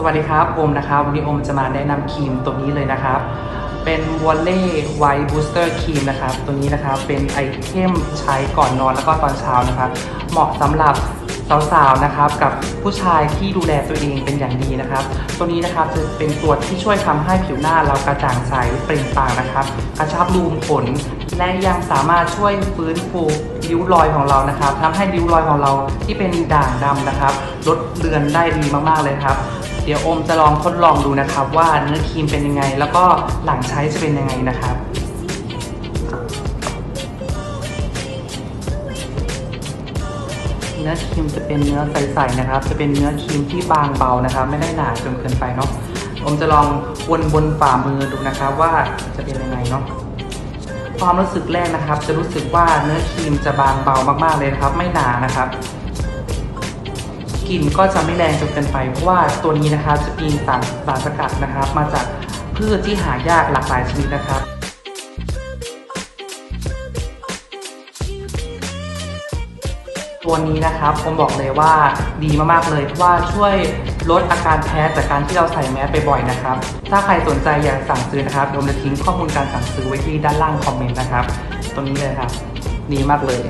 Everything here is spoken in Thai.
สวัสดีครับโอมนะครับวันนี้โอมจะมาแนะนำครีมตัวนี้เลยนะครับ เป็นวอลเล่ไวท์บูสเตอร์ครีมนะครับ ตัวนี้นะครับเป็นไอเทมใช้ก่อนนอนแล้วก็ตอนเช้านะครับ เหมาะสำหรับสาวๆนะครับ กับผู้ชายที่ดูแลตัวเองเป็นอย่างดีนะครับ ตัวนี้นะครับจะเป็นตัวที่ช่วยทำให้ผิวหน้าเรากระจ่างใสเปล่งปลั่งนะครับกระชับรูมขนและยังสามารถช่วยฟื้นฟูริ้วรอยของเรานะครับทำให้ริ้วรอยของเราที่เป็นด่างดำนะครับ ลดเลือนได้ดีมากๆเลยครับ เดี๋ยวโอมจะลองทดลองดูนะครับ ว่าเนื้อครีมเป็นยังไง แล้วก็หลังใช้จะเป็นยังไงนะครับเนื้อครีมจะเป็นเนื้อใสๆนะครับ จะเป็นเนื้อครีมที่บางเบานะครับ ไม่ได้หนาจนเกินไปเนาะผมจะลองวนบนฝ่ามือดูนะครับว่าจะเป็นยังไงเนาะความรู้สึกแรกนะครับ จะรู้สึกว่าเนื้อครีมจะบางเบามากๆเลยนะครับ ไม่หนานะครับ กินก็จะไม่แรงจนเกินไป เพราะว่าตัวนี้นะครับจะมีสารสารสกัดนะครับ มาจากพืชที่หายากหลากหลายชนิดนะครับตัวนี้นะครับผมบอกเลยว่าดีมากๆเลยเพราะว่าช่วยลดอาการแพ้จากการที่เราใส่แมสไปบ่อยนะครับ ถ้าใครสนใจอยากสั่งซื้อนะครับผมจะทิ้งข้อมูลการสั่งซื้อไว้ที่ด้านล่างคอมเมนต์นะครับตัวนี้เลยครับ ดีมากเลย